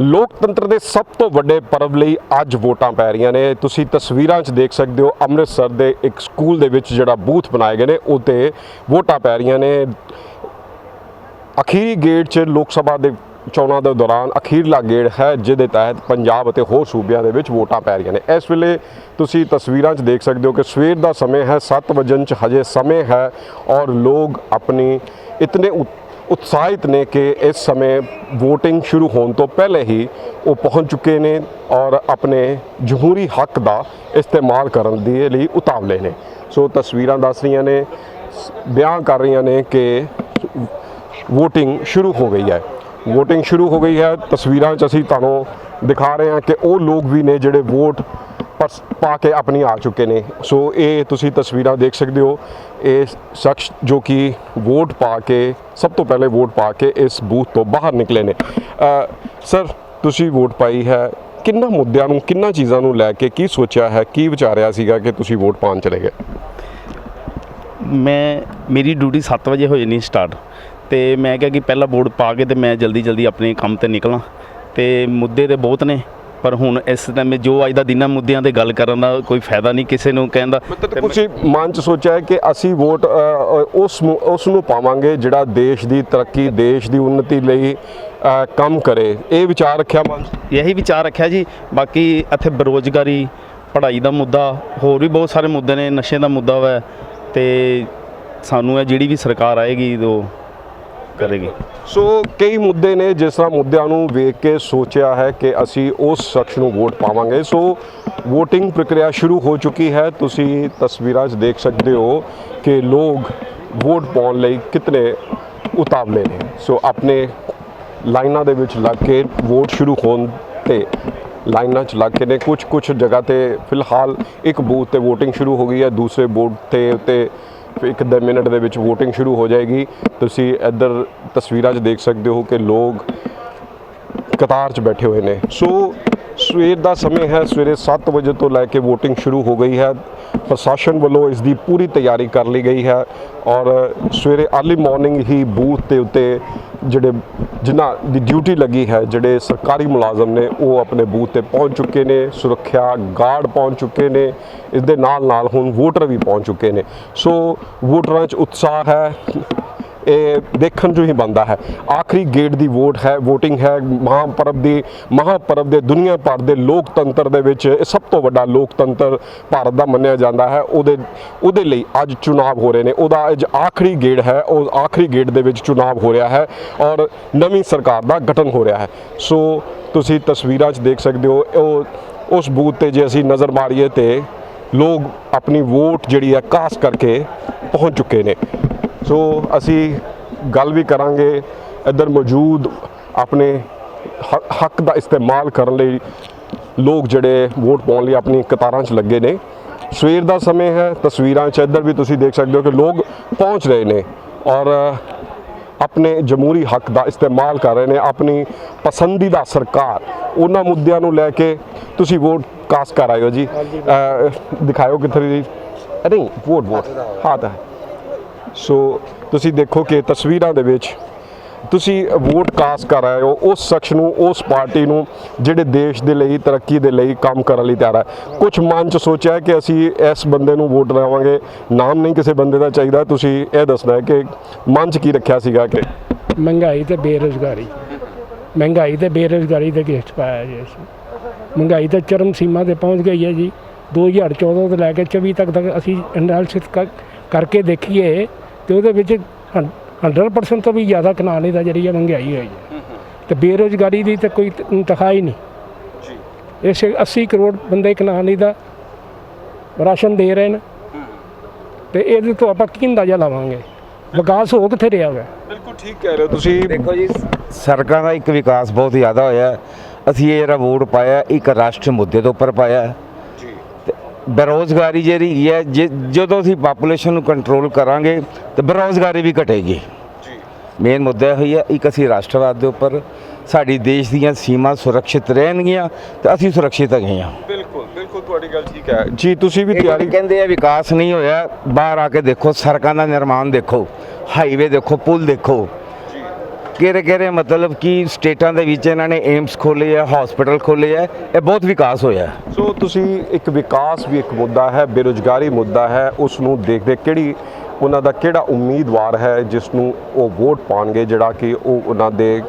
ਲੋਕਤੰਤਰ ਦੇ ਸਭ ਤੋਂ ਵੱਡੇ ਪਰਵ ਲਈ ਅੱਜ ਵੋਟਾਂ ਪੈ ਰਹੀਆਂ ਨੇ। ਤੁਸੀਂ ਤਸਵੀਰਾਂ 'ਚ ਦੇਖ ਸਕਦੇ ਹੋ ਅੰਮ੍ਰਿਤਸਰ ਦੇ ਇੱਕ ਸਕੂਲ ਦੇ ਵਿੱਚ ਜਿਹੜਾ ਬੂਥ ਬਣਾਏ ਗਏ ਨੇ ਉਤੇ ਵੋਟਾਂ ਪੈ ਰਹੀਆਂ ਨੇ। ਅਖੀਰੀ ਗੇੜ 'ਚ ਲੋਕ ਸਭਾ ਦੇ ਚੋਣਾਂ ਦੇ ਦੌਰਾਨ ਅਖੀਰਲਾ ਗੇੜ ਹੈ, ਜਿਹਦੇ ਤਹਿਤ ਪੰਜਾਬ ਅਤੇ ਹੋਰ ਸੂਬਿਆਂ ਦੇ ਵਿੱਚ ਵੋਟਾਂ ਪੈ ਰਹੀਆਂ ਨੇ। ਇਸ ਵੇਲੇ ਤੁਸੀਂ ਤਸਵੀਰਾਂ 'ਚ ਦੇਖ ਸਕਦੇ ਹੋ ਕਿ ਸਵੇਰ ਦਾ ਸਮੇਂ ਹੈ 7 ਵਜਣ 'ਚ ਹਜੇ ਸਮੇਂ ਹੈ ਔਰ ਲੋਕ ਆਪਣੀ ਇਤਨੇ ਉ- ਉਤਸ਼ਾਹਿਤ ਨੇ ਕਿ ਇਸ ਸਮੇਂ VOTING ਸ਼ੁਰੂ ਹੋਣ ਤੋਂ ਪਹਿਲੇ ਹੀ ਉਹ ਪਹੁੰਚ ਚੁੱਕੇ ਨੇ ਔਰ ਆਪਣੇ ਜਮਹੂਰੀ ਹੱਕ ਦਾ ਇਸਤੇਮਾਲ ਕਰਨ ਦੇ ਲਈ ਉਤਾਵਲੇ ਨੇ। ਸੋ ਤਸਵੀਰਾਂ ਦੱਸ ਰਹੀਆਂ ਨੇ ਸ- ਬਿਆਨ ਕਰ ਰਹੀਆਂ ਨੇ ਕਿ VOTING ਸ਼ੁਰੂ ਹੋ ਗਈ ਹੈ। VOTING ਸ਼ੁਰੂ ਹੋ ਗਈ ਹੈ। ਤਸਵੀਰਾਂ 'ਚ ਅਸੀਂ ਤੁਹਾਨੂੰ ਦਿਖਾ ਰਹੇ ਹਾਂ ਕਿ ਉਹ ਲੋਕ ਵੀ ਨੇ ਜਿਹੜੇ ਵੋਟ ਪਾ ਕੇ ਆਪਣੀ ਆ ਚੁੱਕੇ ਨੇ। ਸੋ ਇਹ ਤੁਸੀਂ ਤਸਵੀਰਾਂ ਦੇਖ ਸਕਦੇ ਹੋ। ਇਹ ਸ਼ਖਸ ਜੋ ਕਿ ਵੋਟ ਪਾ ਕੇ, ਸਭ ਤੋਂ ਪਹਿਲੇ ਵੋਟ ਪਾ ਕੇ ਇਸ ਬੂਥ ਤੋਂ ਬਾਹਰ ਨਿਕਲੇ ਨੇ। ਸਰ, ਤੁਸੀਂ ਵੋਟ ਪਾਈ ਹੈ। ਕਿੰਨਾ ਮੁੱਦਿਆਂ ਨੂੰ, ਕਿੰਨਾ ਚੀਜ਼ਾਂ ਨੂੰ ਲੈ ਕੇ ਕੀ ਸੋਚਿਆ ਹੈ, ਕੀ ਵਿਚਾਰਿਆ ਸੀਗਾ ਕਿ ਤੁਸੀਂ ਵੋਟ ਪਾਉਣ ਚਲੇ ਗਏ? ਮੈਂ, ਮੇਰੀ ਡਿਊਟੀ 7 ਵਜੇ ਹੋ ਜਾਣੀ ਸਟਾਰਟ। ਤੇ ਮੈਂ ਕਿਹਾ ਕਿ ਪਹਿਲਾਂ ਵੋਟ ਪਾ ਕੇ ਤੇ ਮੈਂ ਜਲਦੀ ਜਲਦੀ ਆਪਣੇ ਕੰਮ ਤੇ ਨਿਕਲਾਂ। ਤੇ ਮੁੱਦੇ ਤੇ ਬਹੁਤ ਨੇ। ਪਰ ਹੁਣ ਇਸ ਟਾਈਮ ਜੋ ਅੱਜ ਦਾ ਦਿਨਾਂ ਮੁੱਦਿਆਂ ਤੇ ਗੱਲ ਕਰਨ ਦਾ ਕੋਈ ਫਾਇਦਾ ਨਹੀਂ ਕਿਸੇ ਨੂੰ ਕਹਿੰਦਾ ਮਤਲਬ ਤੁਸੀਂ ਮਨ ਚ ਸੋਚਿਆ ਹੈ ਕਿ ਅਸੀਂ ਵੋਟ ਉਸ ਨੂੰ ਉਸ ਨੂੰ ਪਾਵਾਂਗੇ ਜਿਹੜਾ ਦੇਸ਼ ਦੀ ਤਰੱਕੀ ਦੇਸ਼ ਦੀ ਉન્નਤੀ ਲਈ ਕੰਮ ਕਰੇ। ਇਹ ਵਿਚਾਰ ਰੱਖਿਆ ਮਨ? ਇਹੀ ਵਿਚਾਰ ਰੱਖਿਆ ਜੀ। ਬਾਕੀ ਇੱਥੇ ਬੇਰੋਜ਼ਗਾਰੀ ਪੜ੍ਹਾਈ ਦਾ ਮੁੱਦਾ ਹੋਰ ਵੀ ਬਹੁਤ ਸਾਰੇ ਮੁੱਦੇ ਨੇ ਨਸ਼ੇ ਦਾ ਮੁੱਦਾ ਵਾ। ਤੇ ਸਾਨੂੰ ਇਹ ਜਿਹੜੀ ਵੀ ਸਰਕਾਰ ਆਏਗੀ ਉਹ ਕਰੇਗੀ। ਸੋ ਕਈ ਮੁੱਦੇ ਨੇ ਜਿਸ ਤਰ੍ਹਾਂ ਮੁੱਦਿਆਂ ਨੂੰ ਵੇਖ ਕੇ ਸੋਚਿਆ ਹੈ ਕਿ ਅਸੀਂ ਉਸ ਸ਼ਖਸ ਨੂੰ ਵੋਟ ਪਾਵਾਂਗੇ। ਸੋ VOTING ਪ੍ਰਕਿਰਿਆ ਸ਼ੁਰੂ ਹੋ ਚੁੱਕੀ ਹੈ। ਤੁਸੀਂ ਤਸਵੀਰਾਂ 'ਚ ਦੇਖ ਸਕਦੇ ਹੋ ਕਿ ਲੋਕ ਵੋਟ ਪਾਉਣ ਲਈ ਕਿਤਨੇ ਉਤਾਵਲੇ ਨੇ। ਸੋ ਆਪਣੇ ਲਾਈਨਾਂ ਦੇ ਵਿੱਚ ਲੱਗ ਕੇ ਵੋਟ ਸ਼ੁਰੂ ਹੋਣ ਤੇ ਲਾਈਨਾਂ 'ਚ ਲੱਗ ਕੇ ਨੇ ਕੁਝ ਕੁਝ ਜਗ੍ਹਾ ਤੇ ਫਿਲਹਾਲ ਇੱਕ ਬੂਥ ਤੇ VOTING ਸ਼ੁਰੂ ਹੋ ਗਈ ਹੈ। ਦੂਸਰੇ ਬੂਥ ਤੇ ਉੱਤੇ ਇੱਕ ਦੋ ਮਿੰਟ ਦੇ ਵਿੱਚ VOTING ਸ਼ੁਰੂ ਹੋ ਜਾਏਗੀ। ਤੁਸੀਂ ਇੱਧਰ ਤਸਵੀਰਾਂ 'ਚ ਦੇਖ ਸਕਦੇ ਹੋ ਕਿ ਲੋਕ ਕਤਾਰ 'ਚ ਬੈਠੇ ਹੋਏ ਨੇ। ਸੋ ਸਵੇਰ ਦਾ ਸਮੇਂ ਹੈ, ਸਵੇਰੇ 7 ਵਜੇ ਤੋਂ ਲੈ ਕੇ VOTING ਸ਼ੁਰੂ ਹੋ ਗਈ ਹੈ। ਪ੍ਰਸ਼ਾਸਨ ਵੱਲੋਂ ਇਸ ਦੀ ਪੂਰੀ ਤਿਆਰੀ ਕਰ ਲਈ ਗਈ ਹੈ ਔਰ ਸਵੇਰੇ अर्ਲੀ ਮਾਰਨਿੰਗ ਹੀ ਬੂਥ ਦੇ ਉੱਤੇ ਜਿਹੜੇ ਜਿਨ੍ਹਾਂ ਦੀ ਡਿਊਟੀ ਲੱਗੀ ਹੈ, ਜਿਹੜੇ ਸਰਕਾਰੀ ਮੁਲਾਜ਼ਮ ਨੇ, ਉਹ ਆਪਣੇ ਬੂਥ ਤੇ ਪਹੁੰਚ ਚੁੱਕੇ ਨੇ, ਸੁਰੱਖਿਆ ਗਾਰਡ ਪਹੁੰਚ ਚੁੱਕੇ ਨੇ, ਇਸ ਦੇ ਨਾਲ ਨਾਲ ਹੁਣ ਵੋਟਰ ਵੀ ਪਹੁੰਚ ਚੁੱਕੇ ਨੇ। ਸੋ ਵੋਟਰਾਂ 'ਚ ਉਤਸ਼ਾਹ ਹੈ। ਇਹ ਦੇਖਣ ਜੋ ਹੀ ਬੰਦਾ ਹੈ। ਆਖਰੀ ਗੇਟ ਦੀ ਵੋਟ ਹੈ, VOTING ਹੈ ਮਹਾਪਰਵ ਦੀ ਮਹਾਪਰਵ ਦੇ ਦੁਨੀਆ ਭਰ ਦੇ ਲੋਕਤੰਤਰ ਦੇ ਵਿੱਚ ਇਹ ਸਭ ਤੋਂ ਵੱਡਾ ਲੋਕਤੰਤਰ ਭਾਰਤ ਦਾ ਮੰਨਿਆ ਜਾਂਦਾ ਹੈ। ਉਹਦੇ ਉਹਦੇ ਲਈ ਅੱਜ ਚੁਣਾਵ ਹੋ ਰਹੇ ਨੇ। ਉਹਦਾ ਅੱਜ ਆਖਰੀ ਗੇੜ ਹੈ, ਉਹ ਆਖਰੀ ਗੇੜ ਦੇ ਵਿੱਚ ਚੁਣਾਵ ਹੋ ਰਿਹਾ ਹੈ ਔਰ ਨਵੀਂ ਸਰਕਾਰ ਦਾ ਗਠਨ ਹੋ ਰਿਹਾ ਹੈ। ਸੋ ਤੁਸੀਂ ਤਸਵੀਰਾਂ 'ਚ ਦੇਖ ਸਕਦੇ ਹੋ, ਉਹ, ਉਸ ਬੂਥ ਤੇ ਜੇ ਅਸੀਂ ਨਜ਼ਰ ਮਾਰੀਏ ਤੇ ਲੋਕ ਆਪਣੀ ਵੋਟ ਜਿਹੜੀ ਹੈ ਕਾਸਟ ਕਰਕੇ ਪਹੁੰਚ ਚੁੱਕੇ ਨੇ। ਸੋ ਅਸੀਂ ਗੱਲ ਵੀ ਕਰਾਂਗੇ ਇੱਧਰ ਮੌਜੂਦ ਆਪਣੇ ਹੱਕ ਦਾ ਇਸਤੇਮਾਲ ਕਰਨ ਲਈ ਲੋਕ ਜਿਹੜੇ ਵੋਟ ਪਾਉਣ ਲਈ ਆਪਣੀ ਕਤਾਰਾਂ 'ਚ ਲੱਗੇ ਨੇ। ਸਵੇਰ ਦਾ ਸਮੇਂ ਹੈ ਤਸਵੀਰਾਂ 'ਚ ਇੱਧਰ ਵੀ ਤੁਸੀਂ ਦੇਖ ਸਕਦੇ ਹੋ ਕਿ ਲੋਕ ਪਹੁੰਚ ਰਹੇ ਨੇ ਔਰ ਆਪਣੇ ਜਮਹੂਰੀ ਹੱਕ ਦਾ ਇਸਤੇਮਾਲ ਕਰ ਰਹੇ ਨੇ ਆਪਣੀ ਪਸੰਦੀਦਾ ਸਰਕਾਰ। ਉਹਨਾਂ ਮੁੱਦਿਆਂ ਨੂੰ ਲੈ ਕੇ ਤੁਸੀਂ ਵੋਟ ਕਾਸਟ ਕਰ ਹੋ ਜੀ। ਦਿਖਾਇਓ ਕਿੱਥੇ ਦੀ ਨਹੀਂ ਵੋਟ ਵੋਟ। ਹਾਂ ਤਾਂ ਹੈ। ਸੋ ਤੁਸੀਂ ਦੇਖੋ ਕਿ ਤਸਵੀਰਾਂ ਦੇ ਵਿੱਚ ਤੁਸੀਂ ਵੋਟ ਕਾਸਟ ਕਰ ਰਹੇ ਹੋ, ਉਸ ਸ਼ਖਸ ਨੂੰ, ਉਸ ਪਾਰਟੀ ਨੂੰ, ਜਿਹੜੇ ਦੇਸ਼ ਦੇ ਲਈ, ਤਰੱਕੀ ਦੇ ਲਈ ਕੰਮ ਕਰਨ ਲਈ ਤਿਆਰ ਹੈ। ਕੁਝ ਮਨ ਚ ਸੋਚਿਆ ਕਿ ਅਸੀਂ ਇਸ ਬੰਦੇ ਨੂੰ ਵੋਟ ਲਾਵਾਂਗੇ ਨਾਮ ਨਹੀਂ ਕਿਸੇ ਬੰਦੇ ਦਾ ਚਾਹੀਦਾ। ਤੁਸੀਂ ਇਹ ਦੱਸਣਾ ਹੈ ਕਿ ਮਨ ਚ ਕੀ ਰੱਖਿਆ ਸੀਗਾ ਕਿ ਮਹਿੰਗਾਈ ਤੇ ਬੇਰੁਜ਼ਗਾਰੀ। ਮਹਿੰਗਾਈ ਤੇ ਬੇਰੁਜ਼ਗਾਰੀ ਦੇ ਕੇਸ ਪਾਇਆ ਜੀ ਅਸੀਂ। ਮਹਿੰਗਾਈ ਤਾਂ ਚਰਮ ਸੀਮਾ ਤੇ ਪਹੁੰਚ ਗਈ ਹੈ ਜੀ। 2014 ਤੋਂ ਲੈ ਕੇ 24 ਤੱਕ ਤੱਕ ਅਸੀਂ ਐਨਾਲਿਸਿਸ ਕਰਕੇ ਦੇਖੀਏ ਤੇ ਉਹਦੇ ਵਿੱਚ ਹੰ- 100% ਤੋਂ ਵੀ ਜ਼ਿਆਦਾ ਕਨਾਲੀ ਦਾ ਜਿਹੜੀ ਹੈ ਮਹਿੰਗਾਈ ਹੋਈ ਹੈ। ਤੇ ਬੇਰੁਜ਼ਗਾਰੀ ਦੀ ਤਾਂ ਕੋਈ ਇੰਤਹਾ ਹੀ ਨਹੀਂ। ਜੀ। ਇਸ 80 ਕਰੋੜ ਬੰਦੇ ਕਨਾਲੀ ਦਾ ਰਾਸ਼ਨ ਦੇ ਰਹੇ ਨੇ। ਤੇ ਇਹਦੇ ਤੋਂ ਆਪਾਂ ਕੀ ਅੰਦਾਜ਼ਾ ਲਾਵਾਂਗੇ? ਵਿਕਾਸ ਹੋ ਕਿੱਥੇ ਰਿਹਾ ਹੈ ਬਿਲਕੁਲ ਠੀਕ ਕਹਿ ਰਹੇ ਹੋ ਤੁਸੀਂ। ਦੇਖੋ ਜੀ ਸੜਕਾਂ ਦਾ ਇੱਕ ਵਿਕਾਸ ਬਹੁਤ ਜ਼ਿਆਦਾ ਹੋਇਆ। ਹੈ। ਅਸੀਂ ਇਹ ਜਿਹੜਾ ਵੋਟ ਪਾਇਆ ਇੱਕ ਰਾਸ਼ਟਰੀ ਮੁੱਦੇ ਦੇ ਉੱਪਰ ਪਾਇਆ। ਤੇ ਬੇਰੋਜ਼ਗਾਰੀ ਜਿਹੜੀ ਹੈ ਜੇ- ਜਦੋਂ ਅਸੀਂ ਪਾਪੂਲੇਸ਼ਨ ਨੂੰ ਕੰਟਰੋਲ ਕਰਾਂਗੇ ਤੇ ਬੇਰੋਜ਼ਗਾਰੀ ਵੀ ਘਟੇਗੀ। ਮੇਨ ਮੁੱਦਾ ਇਹ ਹੀ ਹੈ ਇੱਕ ਅਸੀਂ ਰਾਸ਼ਟਰਵਾਦ ਦੇ ਉੱਪਰ ਸਾਡੀ ਦੇਸ਼ ਦੀਆਂ ਸੀਮਾ ਸੁਰੱਖਿਅਤ ਰਹਿਣਗੀਆਂ ਤੇ ਅਸੀਂ ਸੁਰੱਖਿਅਤ ਹੈਗੇ ਹਾਂ। ਬਿਲਕੁਲ ਬਿਲਕੁਲ ਤੁਹਾਡੀ ਗੱਲ ਠੀਕ ਹੈ। ਜੀ ਤੁਸੀਂ ਵੀ ਤਿਆਰੀ ਕਹਿੰਦੇ ਆ ਵਿਕਾਸ ਨਹੀਂ ਹੋਇਆ ਬਾਹਰ ਆ ਕੇ ਦੇਖੋ ਸੜਕਾਂ ਦਾ ਨਿਰਮਾਣ ਦੇਖੋ ਹਾਈਵੇ ਦੇਖੋ ਪੁਲ ਦੇਖੋ ਕਿਹੜੇ ਕਿਹੜੇ ਮਤਲਬ ਕਿ ਸਟੇਟਾਂ ਦੇ ਵਿੱਚ ਇਹਨਾਂ ਨੇ ਏਮਸ ਖੋਲੇ ਆ ਹਸਪੀਟਲ ਖੋਲੇ ਆ ਇਹ ਬਹੁਤ ਵਿਕਾਸ ਹੋਇਆ। ਸੋ ਤੁਸੀਂ ਇੱਕ ਵਿਕਾਸ ਵੀ ਇੱਕ ਮੁੱਦਾ ਹੈ ਬੇਰੁਜ਼ਗਾਰੀ ਮੁੱਦਾ ਹੈ ਉਸ ਨੂੰ ਦੇਖਦੇ ਕਿਹੜੀ ਉਹਨਾਂ ਦਾ ਕਿਹੜਾ ਉਮੀਦਵਾਰ ਹੈ ਜਿਸ ਨੂੰ ਉਹ ਵੋਟ ਪਾਣਗੇ ਜਿਹੜਾ ਕਿ ਉਹ ਉਹਨਾਂ ਦੇ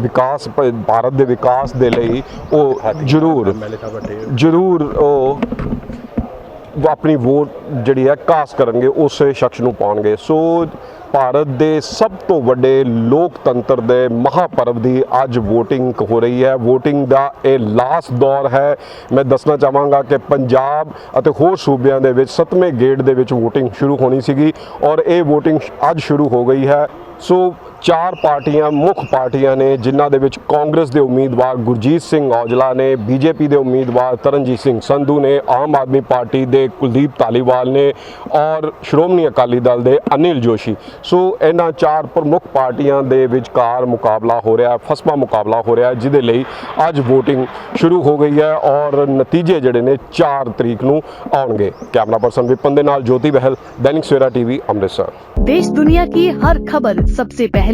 ਵਿਕਾਸ ਭਾਰਤ ਦੇ ਵਿਕਾਸ ਦੇ ਲਈ ਉਹ ਜ਼ਰੂਰ ਜ਼ਰੂਰ ਉਹ ਆਪਣੀ ਵੋਟ ਜਿਹੜੀ ਹੈ ਕਾਸ ਕਰਨਗੇ, ਉਸੇ ਸ਼ਖਸ ਨੂੰ ਪਾਉਣਗੇ। ਸੋ ਭਾਰਤ ਦੇ ਸਭ ਤੋਂ ਵੱਡੇ ਲੋਕਤੰਤਰ ਦੇ ਮਹਾਪਰਵ ਦੀ ਅੱਜ VOTING ਹੋ ਰਹੀ ਹੈ। VOTING ਦਾ ਇਹ ਲਾਸਟ ਦੌਰ ਹੈ। ਮੈਂ ਦੱਸਣਾ ਚਾਹਾਂਗਾ ਕਿ ਪੰਜਾਬ ਅਤੇ ਹੋਰ ਸੂਬਿਆਂ ਦੇ ਵਿੱਚ ਸੱਤਵੇਂ ਗੇੜ ਦੇ ਵਿੱਚ VOTING ਸ਼ੁਰੂ ਹੋਣੀ ਸੀਗੀ ਔਰ ਇਹ VOTING ਅੱਜ ਸ਼ੁਰੂ ਹੋ ਗਈ ਹੈ। ਸੋ ਚਾਰ ਪਾਰਟੀਆਂ, ਮੁੱਖ ਪਾਰਟੀਆਂ ਨੇ, ਜਿਨ੍ਹਾਂ ਦੇ ਵਿੱਚ ਕਾਂਗਰਸ ਦੇ ਉਮੀਦਵਾਰ ਗੁਰਜੀਤ ਸਿੰਘ ਔਜਲਾ ਨੇ, ਬੀਜੇਪੀ ਦੇ ਉਮੀਦਵਾਰ ਤਰਨਜੀਤ ਸਿੰਘ ਸੰਧੂ ਨੇ, ਆਮ ਆਦਮੀ ਪਾਰਟੀ ਦੇ ਕੁਲਦੀਪ ਧਾਲੀਵਾਲ ਨੇ ਔਰ ਸ਼੍ਰੋਮਣੀ ਅਕਾਲੀ ਦਲ ਦੇ ਅਨਿਲ ਜੋਸ਼ੀ। ਸੋ ਇਹਨਾਂ ਚਾਰ ਪ੍ਰਮੁੱਖ ਪਾਰਟੀਆਂ ਦੇ ਵਿਚਕਾਰ ਮੁਕਾਬਲਾ ਹੋ ਰਿਹਾ ਫਸਮਾ ਮੁਕਾਬਲਾ ਹੋ ਰਿਹਾ, ਜਿਹਦੇ ਲਈ ਅੱਜ VOTING ਸ਼ੁਰੂ ਹੋ ਗਈ ਹੈ ਔਰ ਨਤੀਜੇ ਜਿਹੜੇ ਨੇ 4 ਤਰੀਕ ਨੂੰ ਆਉਣਗੇ। ਕੈਮਰਾ ਪਰਸਨ ਵਿਪਨ ਦੇ ਨਾਲ ਜੋਤੀ ਬਹਿਲ, ਦੈਨਿਕ ਸਵੇਰਾ ਟੀਵੀ, ਅੰਮ੍ਰਿਤਸਰ। ਦੇਸ਼ ਦੁਨੀਆ ਕੀ ਹਰ ਖਬਰ ਸਭ ਤੋਂ ਪਹਿਲੇ